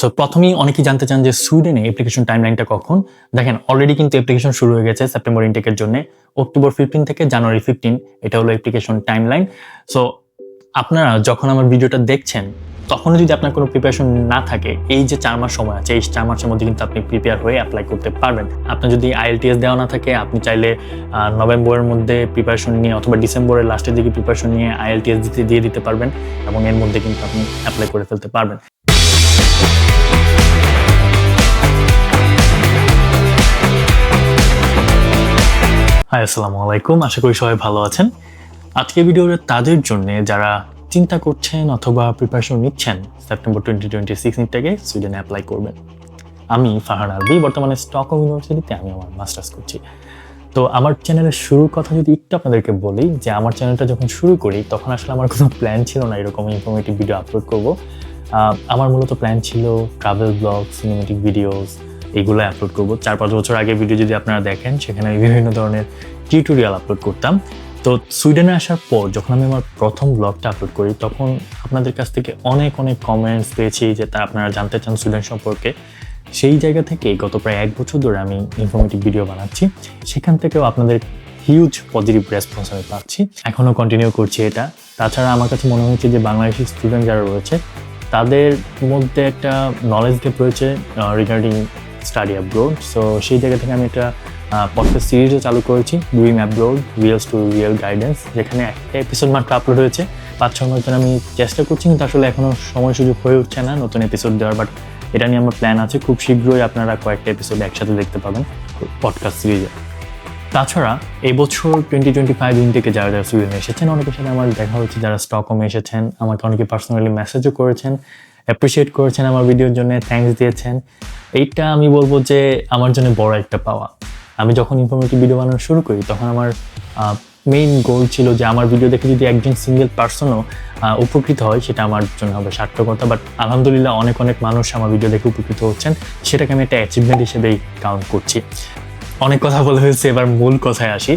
তো প্রথমেই অনেকেই জানতে চান যে সুইডেনে অ্যাপ্লিকেশন টাইমলাইনটা কখন? দেখেন অলরেডি কিন্তু অ্যাপ্লিকেশন শুরু হয়ে গেছে সেপ্টেম্বর ইনটেকের জন্য। অক্টোবর ফিফটিন থেকে জানুয়ারি ফিফটিন এটা হলো অ্যাপ্লিকেশন টাইমলাইন সো আপনারা যখন আমার ভিডিওটা দেখছেন তখনও যদি আপনার কোনো প্রিপারেশন না থাকে, এই যে চার মাস সময় আছে, এই চার মাসের মধ্যে কিন্তু আপনি প্রিপেয়ার হয়ে অ্যাপ্লাই করতে পারবেন। আপনার যদি আইএলটিএস দেওয়া না থাকে, আপনি চাইলে নভেম্বরের মধ্যে প্রিপারেশন নিয়ে অথবা ডিসেম্বরের লাস্টের দিকে প্রিপারেশন নিয়ে আইএলটিএস দিতে, দিয়ে দিতে পারবেন এবং এর মধ্যে কিন্তু আপনি অ্যাপ্লাই করে ফেলতে পারবেন। হাই আসসালামু আলাইকুম। আশা করি সবাই ভালো আছেন। আজকে ভিডিওটা তাদের জন্য যারা চিন্তা করছেন অথবা প্রিপারেশন নিচ্ছেন সেপ্টেম্বর টোয়েন্টি টোয়েন্টি সিক্স থেকে সুইডেনে অ্যাপ্লাই করবেন। আমি ফারহান আলবি বর্তমানে স্টকহোম ইউনিভার্সিটিতে আমি আমার মাস্টার্স করছি। তো আমার চ্যানেলের শুরুর কথা যদি একটু আপনাদেরকে বলি, যে আমার চ্যানেলটা যখন শুরু করি, তখন আসলে আমার কোনো প্ল্যান ছিল না এরকম ইনফরমেটিভ ভিডিও আপলোড করব। আমার মূলত প্ল্যান ছিল ট্রাভেল ব্লগ সিনেমেটিক ভিডিওস এইগুলো আপলোড করব। চার পাঁচ বছর আগে ভিডিও যদি আপনারা দেখেন, সেখানে আমি বিভিন্ন ধরনের টিউটোরিয়াল আপলোড করতাম। তো সুইডেনে আসার পর যখন আমি আমার প্রথম ব্লগটা আপলোড করি, তখন আপনাদের কাছ থেকে অনেক অনেক কমেন্টস পেয়েছি যে তা আপনারা জানতে চান সুইডেন সম্পর্কে। সেই জায়গা থেকে গত প্রায় এক বছর ধরে আমি ইনফরমেটিভ ভিডিও বানাচ্ছি। সেখান থেকেও আপনাদের হিউজ পজিটিভ রেসপন্স আমি পাচ্ছি। এখনও কন্টিনিউ করছি এটা। তাছাড়া আমার কাছে মনে হয়েছে যে বাংলাদেশি স্টুডেন্ট যারা রয়েছে, তাদের মধ্যে একটা নলেজ গ্যাপ রয়েছে রিগার্ডিং স্টাডি অ্যাব্রোড সো সেই জায়গা থেকে আমি একটা পডকাস্ট সিরিজও চালু করেছি doing abroad reels to real guidance যেখানে একটা এপিসোড মাত্র আপলোড হয়েছে। পাঁচ ছ মাস ধরে আমি চেষ্টা করছি, কিন্তু আসলে এখনও সময় সুযোগ হয়ে উঠছে না নতুন এপিসোড দেওয়ার বাট এটা নিয়ে আমার প্ল্যান আছে। খুব শীঘ্রই আপনারা কয়েকটা এপিসোড একসাথে দেখতে পাবেন পডকাস্ট সিরিজে তাছাড়া এবছর টোয়েন্টি টোয়েন্টি ফাইভ থেকে যারা যারা সুইডেনে এসেছেন, অনেকের সাথে আমার দেখা হচ্ছে যারা স্টকহোমে এসেছেন, আমাকে অনেকে পার্সোনালি মেসেজও করেছেন। অ্যাপ্রিসিয়েট করেছেন আমার ভিডিওর জন্য থ্যাঙ্কস দিয়েছেন। এইটা আমি বলব যে আমার জন্য বড় একটা পাওয়া। আমি যখন ইনফরমেটিভ ভিডিও বানানো শুরু করি, তখন আমার মেইন গোল ছিল যে আমার ভিডিও দেখে যদি একজন সিঙ্গেল পার্সনও উপকৃত হয়, সেটা আমার জন্য হবে সার্থকতা। বাট আলহামদুলিল্লাহ অনেক অনেক মানুষ আমার ভিডিও দেখে উপকৃত হচ্ছেন। সেটাকে আমি একটা অ্যাচিভমেন্ট হিসেবেই কাউন্ট করছি। অনেক কথা বলা হয়েছে এবার মূল কথায় আসি।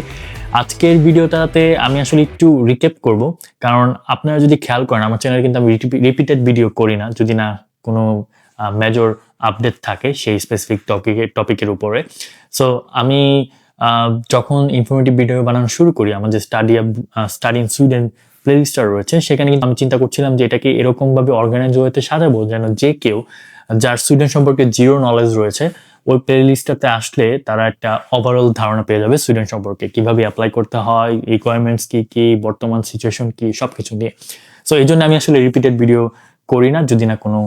আজকের ভিডিওটাতে আমি আসলে একটু রিকেপ করব। কারণ আপনারা যদি খেয়াল করেন, আমার চ্যানেলে কিন্তু আমি রিপিটেড ভিডিও করি না, যদি না কোনো মেজর আপডেট থাকে সেই স্পেসিফিক টপিকের টপিকের উপরে। সো আমি যখন ইনফরমেটিভ ভিডিও বানানো শুরু করি, আমার যে স্টাডি স্টাডি ইন সুইডেন প্লেলিস্টার রয়েছে, সেখানে কিন্তু আমি চিন্তা করছিলাম যে এটাকে এরকমভাবে অর্গানাইজ হতে সাজাবো, যেন যে কেউ, যার সুইডেন সম্পর্কে জিরো নলেজ রয়েছে ওই প্লেলিস্টটাতে আসলে তারা একটা ওভারঅল ধারণা পেয়ে যাবে সুইডেন সম্পর্কে। কীভাবে অ্যাপ্লাই করতে হয় রিকোয়ারমেন্টস কি কি, বর্তমান সিচুয়েশন কি সব কিছু নিয়ে। সো এই জন্য আমি আসলে রিপিটেড ভিডিও করি না, যদি না কোনো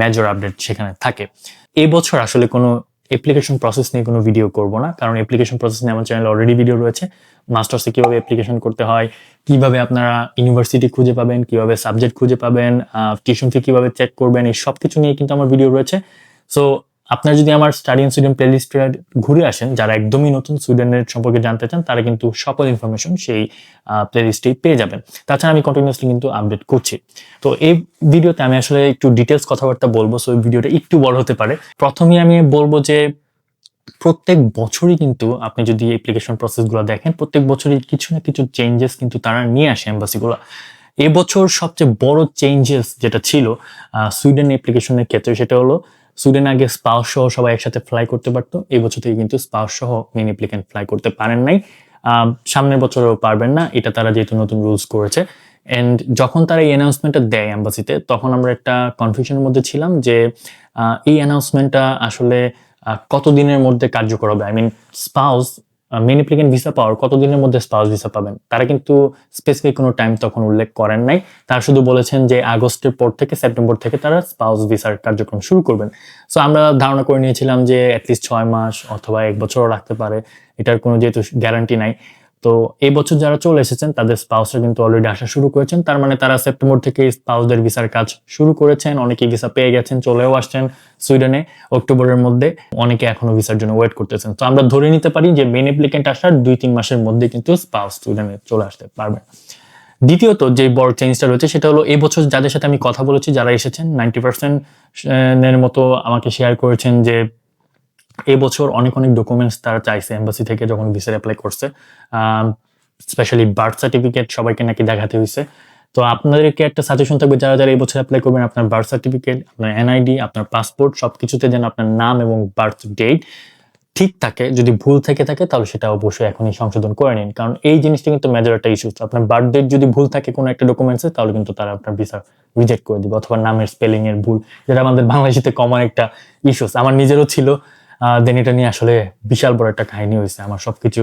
মেজর আপডেট সেখানে থাকে। এই বছর আসলে কোনো অ্যাপ্লিকেশন প্রসেস নিয়ে কোনো ভিডিও করব না, কারণ অ্যাপ্লিকেশন প্রসেস নিয়ে আমার চ্যানেলে অলরেডি ভিডিও রয়েছে। মাস্টার্সে কীভাবে অ্যাপ্লিকেশন করতে হয়, কীভাবে আপনারা ইউনিভার্সিটি খুঁজে পাবেন, কীভাবে সাবজেক্ট খুঁজে পাবেন টিউশন ফি কীভাবে চেক করবেন, এই সব কিছু নিয়ে কিন্তু আমার ভিডিও রয়েছে। সো আপনারা যদি আমার স্টাডি ইন সুইডেন প্লেলিস্টে ঘুরে আসেন, যারা একদমই নতুন সুইডেনের সম্পর্কে জানতে চান, তারা কিন্তু সকল ইনফরমেশন সেই প্লেলিস্টেই পেয়ে যাবেন। তাছাড়া আমি কন্টিনিউসলি কিন্তু আপডেট করছি। তো এই ভিডিওতে আমি আসলে একটু ডিটেলস কথাবার্তা বলব সো ভিডিওটা একটু বড় হতে পারে। প্রথমেই আমি বলব যে, প্রত্যেক বছরই কিন্তু আপনি যদি অ্যাপ্লিকেশন প্রসেসগুলো দেখেন, প্রত্যেক বছরই কিছু না কিছু চেঞ্জেস কিন্তু তারা নিয়ে আসে এম্বাসিগুলো এবছর সবচেয়ে বড় চেঞ্জেস যেটা ছিল সুইডেন অ্যাপ্লিকেশনের ক্ষেত্রে সেটা হলো সুইডেন আগে স্পাউস সহ সবাই একসাথে ফ্লাই করতে পারতো। এই বছর থেকে কিন্তু স্পাউস সহ মেন অ্যাপ্লিকেন্ট ফ্লাই করতে পারেন নাই। সামনের বছরেও পারবেন না, এটা তারা যেহেতু নতুন রুলস করেছে। অ্যান্ড যখন তারা এই অ্যানাউন্সমেন্টটা দেয় অ্যাম্বাসিতে তখন আমরা একটা কনফিউশনের মধ্যে ছিলাম যে এই অ্যানাউন্সমেন্টটা আসলে কতদিনের মধ্যে কার্যকর হবে? I mean spouse main applicant visa পাওয়ার কতদিনের মধ্যে স্পাউস ভিসা পাবেন, তারা কিন্তু স্পেসিফিক কোনো টাইম তখন উল্লেখ করেন নাই। তারা শুধু বলেছেন যে আগস্টের পর থেকে, সেপ্টেম্বর থেকে তারা স্পাউস ভিসার কার্যক্রম শুরু করবেন। সো আমরা ধারণা করে নিয়েছিলাম যে অ্যাটলিস্ট ছয় মাস অথবা এক বছরও রাখতে পারে, এটার কোনো যেহেতু গ্যারান্টি নাই। তো এই বছর যারা চলে এসেছেন, তাদের স্পাউসরা কিন্তু অলরেডি আসা শুরু করেছেন। তার মানে তারা সেপ্টেম্বর থেকে স্পাউসদের ভিসার কাজ শুরু করেছেন। অনেকে ভিসা পেয়ে গেছেন, চলেও আসছেন সুইডেনে অক্টোবরের মধ্যে। অনেকে এখনও ভিসার জন্য ওয়েট করতেছেন। তো আমরা ধরে নিতে পারি যে মেন অ্যাপ্লিকেন্ট আসার দুই তিন মাসের মধ্যে কিন্তু স্পাউস সুইডেনে চলে আসতে পারবেন। দ্বিতীয়ত যে বড় চেঞ্জটা রয়েছে, সেটা হলো এই বছর যাদের সাথে আমি কথা বলেছি, যারা এসেছেন নাইনটি পার্সেন্ট এর মতো আমাকে শেয়ার করেছেন যে এবছর অনেক অনেক ডকুমেন্টস তারা চাইছে এম্বাসি থেকে যখন ভিসার অ্যাপ্লাই করছে। স্পেশালি বার্থ সার্টিফিকেট সবাইকে নাকি দেখাতে হয়েছে। তো আপনাদেরকে একটা সাজেশন থাকবে, যারা যারা এই বছর অ্যাপ্লাই করবেন, আপনার বার্থ সার্টিফিকেট আপনার এনআইডি আপনার পাসপোর্ট সবকিছুতে যেন আপনার নাম এবং বার্থ ডেট ঠিক থাকে। যদি ভুল থেকে থাকে, তাহলে সেটা অবশ্যই এখনই সংশোধন করে নিন। কারণ এই জিনিসটা কিন্তু মেজর একটা ইস্যু আপনার বার্থ ডেট যদি ভুল থাকে কোনো একটা ডকুমেন্টসে তাহলে কিন্তু তারা আপনার ভিসা রিজেক্ট করে দিবে। অথবা নামের স্পেলিং এর ভুল, যেটা আমাদের বাংলাদেশিতে কমন একটা ইস্যুস আমার নিজেরও ছিল দেন এটা নিয়ে আসলে বিশাল বড় একটা কাহিনী হয়েছে। আমার সবকিছু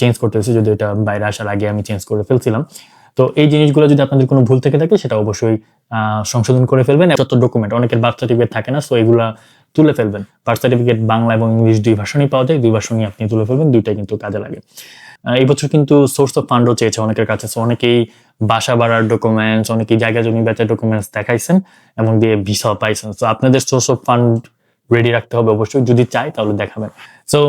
চেঞ্জ করতে হয়েছে, যদি এটা বাইরে আসার আগে আমি চেঞ্জ করে ফেলছিলাম। তো এই জিনিসগুলো যদি আপনাদের কোনো ভুল থেকে থাকে, সেটা অবশ্যই সংশোধন করে ফেলবেন। যত ডকুমেন্ট অনেকের বার্থ সার্টিফিকেট থাকে না সো এগুলা তুলে ফেলবেন। বার্থ সার্টিফিকেট বাংলা এবং ইংলিশ দুই ভাষণই পাওয়া যায়, দুই ভাষণই আপনি তুলে ফেলবেন, দুইটাই কিন্তু কাজে লাগে। এই বছর কিন্তু সোর্স অফ ফান্ডও চেয়েছে অনেকের কাছে। অনেকেই বাসা বাড়ার ডকুমেন্টস অনেকেই জায়গা জমি বেচার ডকুমেন্টস দেখাইছেন, এবং দিয়ে ভিসা পাইছেন। তো আপনাদের সোর্স অফ ফান্ড রেডি রাখতে হবে অবশ্যই। যদি চাই, তাহলে দেখাবেন সো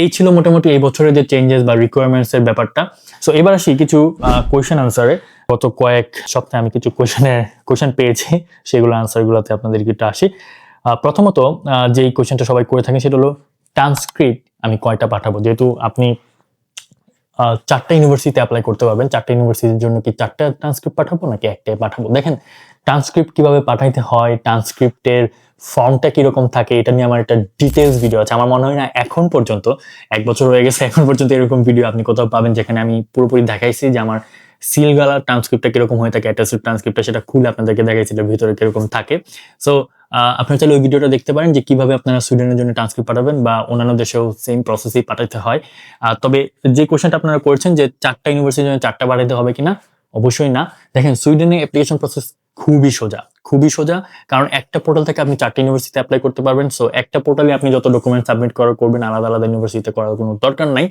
এই ছিল মোটামুটি এই বছরের যে চেঞ্জেস বা রিকোয়ারমেন্টস এর ব্যাপারটা। সো এবার আসি কিছু কোয়েশ্চেন আনসারে গত কয়েক সপ্তাহে আমি কিছু কোয়েশনের কোয়েশন পেয়েছি। সেগুলো আনসারগুলোতে আপনাদেরকে একটু আসি। প্রথমত যেই কোয়েশনটা সবাই করে থাকেন সেটা হলো ট্রান্সক্রিপ্ট আমি কয়টা পাঠাবো? যেহেতু আপনি চারটা ইউনিভার্সিটিতে অ্যাপ্লাই করতে পারবেন। চারটা ইউনিভার্সিটির জন্য কি চারটা ট্রান্সক্রিপ্ট পাঠাবো নাকি একটাই পাঠাবো? দেখেন ট্রান্সক্রিপ্ট কীভাবে পাঠাইতে হয়? ট্রান্সক্রিপ্টের ফর্মটা কীরকম থাকে, এটা নিয়ে আমার একটা ডিটেলস ভিডিও আছে। আমার মনে হয় না এখন পর্যন্ত, এক বছর হয়ে গেছে, এখন পর্যন্ত এরকম ভিডিও আপনি কোথাও পাবেন যেখানে আমি পুরোপুরি দেখাইছি যে আমার সিল সিলগালার ট্রান্সক্রিপ্টটা কীরকম হয়ে থাকে অ্যাটাচড ট্রান্সক্রিপ্টটা সেটা খুলে আপনাদেরকে দেখাইছিল ভিতরে কীরকম থাকে। সো আপনারা চাইলে ওই ভিডিওটা দেখতে পারেন যে কীভাবে আপনারা সুইডেনের জন্য ট্রান্সক্রিপ্ট পাঠাবেন বা অন্যান্য দেশেও সেম প্রসেসেই পাঠাতে হয়। তবে যে কোশ্চেনটা আপনারা করেছেন যে চারটা ইউনিভার্সিটির জন্য চারটা বাড়াইতে হবে কিনা, অবশ্যই না। দেখেন সুইডেনে অ্যাপ্লিকেশন প্রসেস খুবই সোজা। খুবই সোজা, কারণ একটা পোর্টাল থেকে আপনি চারটা ইউনিভার্সিটিতে অ্যাপ্লাই করতে পারবেন। সো একটা পোর্টালে আপনি যত ডকুমেন্ট সাবমিট করার করবেন, আলাদা আলাদা ইউনিভার্সিটিতে করার কোনো দরকার নাই।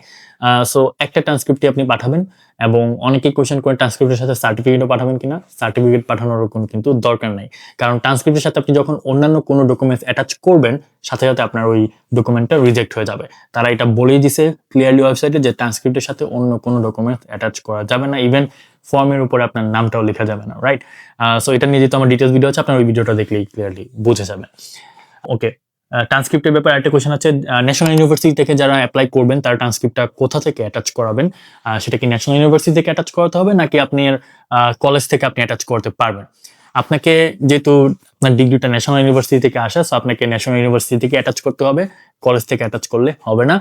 সো একটা ট্রান্সক্রিপ্টই আপনি পাঠাবেন এবং অনেকেই কোয়েশ্চেন করে ট্রান্সক্রিপ্টের সাথে সার্টিফিকেটও পাঠাবেন কিনা সার্টিফিকেট পাঠানোর কোনো কিন্তু দরকার নাই। কারণ ট্রান্সক্রিপ্টের সাথে আপনি যখন অন্যান্য কোনো ডকুমেন্টস অ্যাটাচ করবেন, সাথে সাথে আপনার ওই ডকুমেন্টটা রিজেক্ট হয়ে যাবে। তারা এটা বলেই দিছে ক্লিয়ারলি ওয়েবসাইটে যে ট্রান্সক্রিপ্টের সাথে অন্য কোনো ডকুমেন্টস অ্যাটাচ করা যাবে না। ইভেন ফর্মের উপরে আপনার নামটাও লেখা যাবে না রাইট সো এটা নিয়ে যেহেতু আমার ডিটেলস ভিডিও আছে, আপনার ওই ভিডিওটা দেখলেই ক্লিয়ারলি বুঝে যাবে ওকে ট্রান্সক্রিপ্টের ব্যাপারে একটা কোয়েশ্চেন আছে ন্যাশনাল ইউনিভার্সিটি থেকে যারা অ্যাপ্লাই করবেন, তার ট্রান্সক্রিপ্টটা কোথা থেকে অ্যাটাচ করাবেন? সেটা কি ন্যাশনাল ইউনিভার্সিটি থেকে অ্যাটাচ করাতে হবে, নাকি আপনি কলেজ থেকে আপনি অ্যাটাচ করতে পারবেন? আপনাকে যেহেতু আপনার ডিগ্রিটা ন্যাশনাল ইউনিভার্সিটি থেকে আসা সো আপনাকে ন্যাশনাল ইউনিভার্সিটি থেকে অ্যাটাচ করতে হবে কলেজ থেকে অ্যাটাচ করলে হবে না।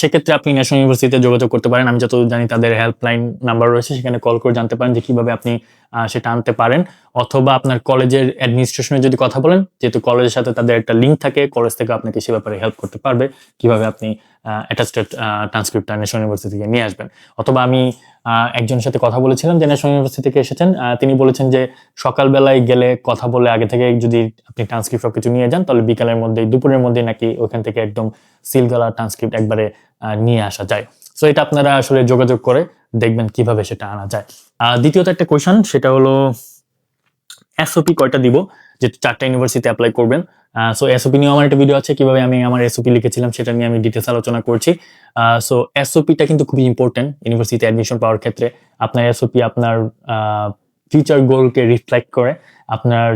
সেক্ষেত্রে আপনি ন্যাশনাল ইউনিভার্সিটিতে যোগাযোগ করতে পারেন। আমি যতদূর জানি তাদের হেল্পলাইন নাম্বার রয়েছে। সেখানে কল করে জানতে পারেন যে কীভাবে আপনি সেটা আনতে পারেন। অথবা আপনার কলেজের অ্যাডমিনিস্ট্রেশনে যদি কথা বলেন, যেহেতু কলেজের সাথে তাদের একটা লিঙ্ক থাকে কলেজ থেকে আপনাকে সে ব্যাপারে হেল্প করতে পারবে কীভাবে আপনি অ্যাটাচড ট্রান্সক্রিপ্টটা ন্যাশনাল ইউনিভার্সিটি থেকে নিয়ে আসবেন। অথবা আমি একজনের সাথে কথা বলেছিলাম যে ন্যাশনাল ইউনিভার্সিটি থেকে এসেছেন। তিনি বলেছেন যে সকালবেলায় গেলে কথা বলে আগে থেকে যদি আপনি ট্রান্সক্রিপ্ট সব কিছু নিয়ে যান, তাহলে বিকালের মধ্যে দুপুরের মধ্যে নাকি ওখান থেকে একদম সিলগালা ট্রান্সক্রিপ্ট একবারে নিয়ে আসা যায়। সো এটা আপনারা আসলে যোগাযোগ করে দেখবেন কীভাবে সেটা আনা যায়। দ্বিতীয়ত একটা কোয়েশন সেটা হলো এসওপি কয়টা দিব? যে চারটা ইউনিভার্সিটিতে অ্যাপ্লাই করবেন। সো এসওপি নিয়ে আমার একটা ভিডিও আছে, কীভাবে আমি আমার এসওপি লিখেছিলাম সেটা নিয়ে আমি ডিটেলস আলোচনা করছি। সো এসওপিটা কিন্তু খুবই ইম্পর্টেন্ট ইউনিভার্সিটিতে অ্যাডমিশন পাওয়ার ক্ষেত্রে। আপনার এসওপি আপনার ফিউচার গোলকে রিফ্লেক্ট করে আপনার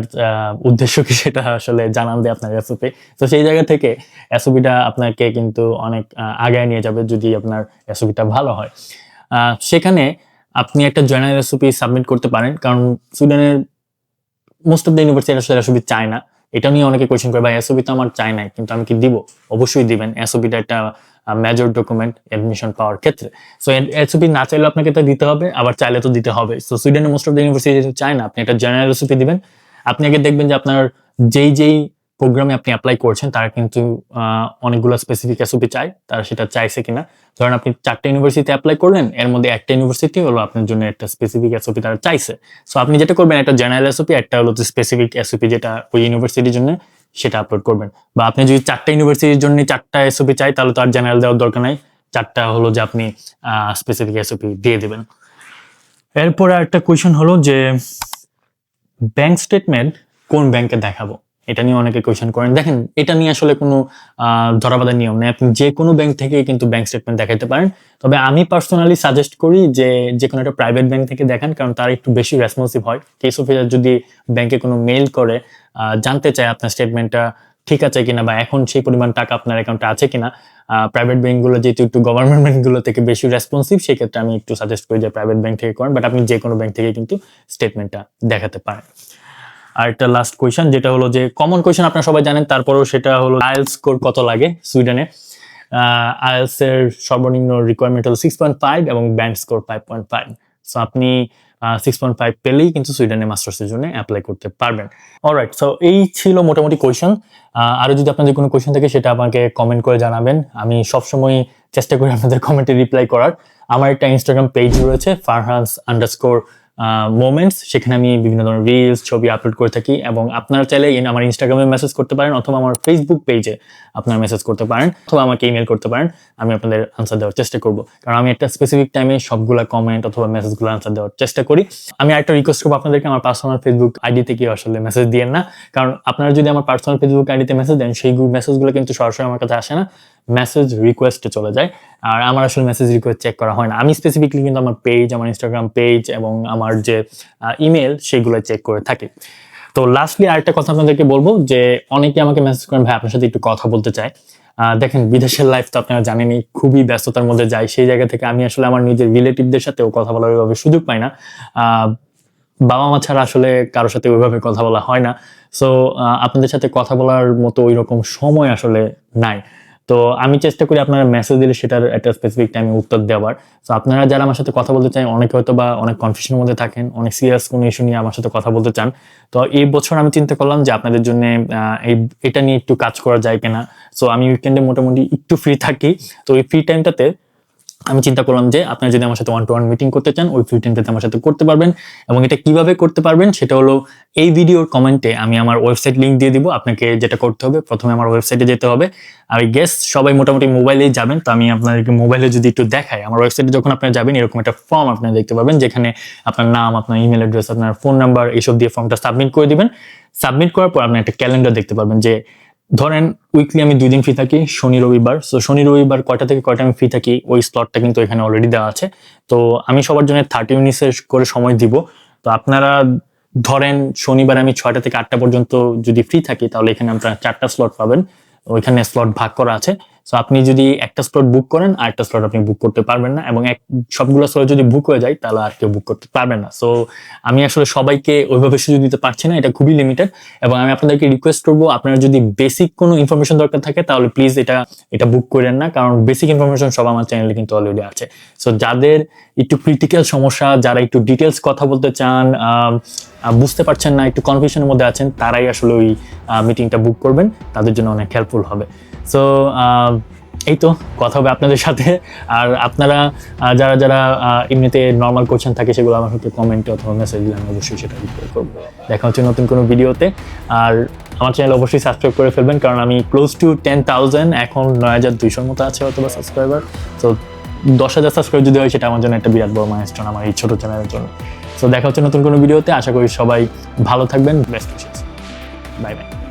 উদ্দেশ্য কি সেটা আসলে জানান দেয় আপনার এসওপি তো সেই জায়গা থেকে এসওপিটা আপনাকে কিন্তু অনেক আগায় নিয়ে যাবে যদি আপনার এসওপিটা ভালো হয়। সেখানে আপনি একটা জয়নাল এসওপি সাবমিট করতে পারেন, কারণ সুইডেনের মোস্ট অফ দ্য ইউনিভার্সিটি আসলে এসওপি চায় না। এটা নিয়ে অনেকে কোয়েশ্চেন করে, ভাই এসওপি তো আমার চাই নাই, কিন্তু আমি কি দিব? অবশ্যই দিবেন। এসওপিটা একটা মেজর ডকুমেন্ট এডমিশন পাওয়ার ক্ষেত্রে। সো এসওপি না চাইলে আপনাকে তো দিতে হবে, আবার চাইলে তো দিতে হবে। সো সুইডেনের মোস্ট অফ দ্য ইউনিভার্সিটি চায় না আপনি একটা জেনারেল এসওপি দিবেন। আপনি আগে দেখবেন যে আপনার যেই যেই প্রোগ্রামে আপনি অ্যাপ্লাই করছেন, তারা কিন্তু অনেকগুলো স্পেসিফিক এসওপি চায়, তারা সেটা চাইছে কিনা। ধরেন আপনি চারটা ইউনিভার্সিটিতে অ্যাপ্লাই করলেন, এর মধ্যে একটা ইউনিভার্সিটি হলো আপনার জন্য একটা স্পেসিফিক এসওপি তারা চাইছে। সো আপনি যেটা করবেন, একটা জেনারেল এসওপি একটা হলো স্পেসিফিক এসওপি যেটা ওই ইউনিভার্সিটির জন্য। সেটা আপলোড করবেন। বা আপনি যদি চারটা ইউনিভার্সিটির জন্য চারটা এসওপি চাই, তাহলে তো আর জেনারেল দেওয়ার দরকার নাই। চারটা হলো যে আপনি স্পেসিফিক এসওপি দিয়ে দেবেন। এরপর একটা কোয়েশন হলো যে ব্যাংক স্টেটমেন্ট কোন ব্যাংকে দেখাবো? এটা নিয়ে অনেকে কোয়েশন করেন। দেখেন, এটা নিয়ে আসলে কোনো ধরাবাঁধা নিয়ম নেই। আপনি যে কোনো ব্যাংক থেকে কিন্তু ব্যাংক স্টেটমেন্ট দেখাতে পারেন। তবে আমি পার্সোনালি সাজেস্ট করি যে যে কোনো একটা প্রাইভেট ব্যাংক থেকে দেখান, কারণ তার একটু বেশি রেসপন্সিভ হয়। কেস অফিসার যদি ব্যাংকে কোনো মেইল করে জানতে চায় আপনার স্টেটমেন্টটা ঠিক আছে কিনা বা এখন সেই পরিমাণ টাকা আপনার অ্যাকাউন্টে আছে কিনা প্রাইভেট ব্যাংকগুলো যেহেতু একটু গভর্নমেন্ট ব্যাংকগুলো থেকে বেশি রেসপন্সিভ সেক্ষেত্রে আমি একটু সাজেস্ট করি যে প্রাইভেট ব্যাংক থেকে করেন। বাট আপনি যে কোনো ব্যাংক থেকে কিন্তু স্টেটমেন্টটা দেখাতে পারেন। আর একটা লাস্ট কোয়েশন যেটা হলো যে কমন কোয়েশন আপনারা সবাই জানেন, তারপরেও সেটা হলো আইএলস স্কোর কত লাগে সুইডেনে? আইএলস এর সর্বনিম্ন রিকোয়ারমেন্ট হলো সিক্স পয়েন্ট ফাইভ এবং band score five point five so আপনি সিক্স পয়েন্ট ফাইভ পেলেই কিন্তু সুইডেনে মাস্টার্সের জন্য অ্যাপ্লাই করতে পারবেন। অলরাইট সো এই ছিল মোটামুটি কোয়েশন আরও যদি আপনাদের কোনো কোয়েশন থাকে, সেটা আমাকে কমেন্ট করে জানাবেন। আমি সবসময় চেষ্টা করি আপনাদের কমেন্টে রিপ্লাই করার। আমার একটা ইনস্টাগ্রাম পেজ রয়েছে ফারহান্স আন্ডারস্কোর মোমেন্টস সেখানে আমি বিভিন্ন ধরনের রিলস ছবি আপলোড করে থাকি এবং আপনারা চাইলে আমার ইনস্টাগ্রামে মেসেজ করতে পারেন অথবা আমার ফেসবুক পেজে আপনারা মেসেজ করতে পারেন অথবা আমাকে ইমেল করতে পারেন, আমি আপনাদের আনসার দেওয়ার চেষ্টা করব। কারণ আমি একটা স্পেসিফিক টাইমে সবগুলা কমেন্ট অথবা মেসেজগুলো আনসার দেওয়ার চেষ্টা করি। আমি আরেকটা রিকোয়েস্ট করব আপনাদেরকে, আমার পার্সোনাল ফেসবুক আইডি থেকে আসলে মেসেজ দিয়েন না। কারণ আপনারা যদি আমার পার্সোনাল ফেসবুক আইডিতে মেসেজ দেন, সেই মেসেজগুলো কিন্তু সরাসরি আমার কাছে আসে না। মেসেজ রিকোয়েস্টে চলে যায়। আর আমার আসলে মেসেজ রিকোয়েস্ট চেক করা হয় না। আমি স্পেসিফিকলি কিন্তু আমার পেজ আমার ইনস্টাগ্রাম পেজ এবং আমার যে ইমেল সেগুলো চেক করে থাকি। তো লাস্টলি আরেকটা কথা আপনাদেরকে বলব যে, অনেকে আমাকে মেসেজ করেন, ভাই, আপনার সাথে একটু কথা বলতে চাই। দেখেন, বিদেশের লাইফ তো আপনারা জানেনই, খুবই ব্যস্ততার মধ্যে যাই, সেই জায়গা থেকে আমি আসলে আমার নিজের রিলেটিভদের সাথেও কথা বলার ওইভাবে সুযোগ পাই না। বাবা মা ছাড়া আসলে কারোর সাথে ওইভাবে কথা বলা হয় না। সো আপনাদের সাথে কথা বলার মতো ওই রকম সময় আসলে নাই। তো আমি চেষ্টা করি আপনারা মেসেজ দিলে সেটার একটা স্পেসিফিক টাইমে উত্তর দেওয়ার। তো আপনারা যারা আমার সাথে কথা বলতে চান, অনেকে হয়তো বা অনেক কনফিউশনের মধ্যে থাকেন, অনেক সিরিয়াস কোনো ইস্যু নিয়ে আমার সাথে কথা বলতে চান, তো এই বছর আমি চিন্তা করলাম যে আপনাদের জন্য এই, এটা নিয়ে একটু কাজ করা যায় কিনা। সো আমি উইকেন্ডে মোটামুটি একটু ফ্রি থাকি। তো এই ফ্রি টাইমটাতে আমি চিন্তা করলাম যে আপনারা যদি আমার সাথে ওয়ান টু ওয়ান মিটিং করতে চান, ওই ফ্রি টাইমটাতে আমার সাথে করতে পারবেন। এবং এটা কীভাবে করতে পারবেন সেটা হলো এই ভিডিওর কমেন্টে আমি আমার ওয়েবসাইট লিংক দিয়ে দিব। আপনাকে যেটা করতে হবে, প্রথমে আমার ওয়েবসাইটে যেতে হবে। আমি গেস সবাই মোটামুটি মোবাইলেই যাবেন, তো আমি আপনাদেরকে মোবাইলে যদি একটু দেখাই, আমার ওয়েবসাইটে যখন আপনারা যাবেন, এরকম একটা ফর্ম আপনারা দেখতে পাবেন, যেখানে আপনার নাম, আপনার ইমেল অ্যাড্রেস আপনার ফোন নাম্বার এইসব দিয়ে ফর্মটা সাবমিট করে দিবেন। সাবমিট করার পর আপনি একটা ক্যালেন্ডার দেখতে পারবেন যে ধরেন উইকলি আমি দুই দিন ফ্রি থাকি, শনি, রবিবার। সো শনি, রবিবার কয়টা থেকে কয়টা আমি ফ্রি থাকি, ওই স্লটটা কিন্তু এখানে অলরেডি দেওয়া আছে। তো আমি সবার জন্য থার্টি মিনিটসের করে সময় দিব। তো আপনারা ধরেন শনিবার আমি ছয়টা থেকে আটটা পর্যন্ত যদি ফ্রি থাকি, তাহলে এখানে আপনারা চারটা স্লট পাবেন। ওইখানে স্লট ভাগ করা আছে। সো আপনি যদি একটা স্লট বুক করেন আর একটা স্লট আপনি বুক করতে পারবেন না এবং এক, সবগুলো স্লট যদি বুক হয়ে যায়, তাহলে আর কেউ বুক করতে পারবেন না। সো আমি আসলে সবাইকে ওইভাবে সুযোগ দিতে পারছি না, এটা খুবই লিমিটেড এবং আমি আপনাদেরকে রিকোয়েস্ট করব, আপনার যদি বেসিক কোনো ইনফরমেশন দরকার থাকে, তাহলে প্লিজ এটা এটা বুক করেন না, কারণ বেসিক ইনফরমেশন সব আমার চ্যানেলে কিন্তু অলরেডি আছে। সো যাদের একটু ক্রিটিক্যাল সমস্যা, যারা একটু ডিটেলস কথা বলতে চান বুঝতে পারছেন না, একটু কনফিউশনের মধ্যে আছেন, তারাই আসলে ওই মিটিংটা বুক করবেন, তাদের জন্য অনেক হেল্পফুল হবে। সো এই তো কথা হবে আপনাদের সাথে। আর আপনারা যারা যারা এমনিতে নর্মাল কোয়েশ্চেন থাকে, সেগুলো আমার সাথে কমেন্টে অথবা মেসেজ দিলে আমি অবশ্যই সেটা রিপ্লাই করব। দেখা হচ্ছে নতুন কোনো ভিডিওতে আর আমার চ্যানেল অবশ্যই সাবস্ক্রাইব করে ফেলবেন, কারণ আমি ক্লোজ টু টেন থাউজেন্ড এখন নয় হাজার দুইশোর মতো আছে অথবা সাবস্ক্রাইবার তো দশ হাজার সাবস্ক্রাইব যদি হয়, সেটা আমার জন্য একটা বিরাট বড় মাইলস্টোন আমার এই ছোট চ্যানেলের জন্য। তো দেখা হচ্ছে নতুন কোনো ভিডিওতে আশা করি সবাই ভালো থাকবেন বেস্ট উইশেস বাই বাই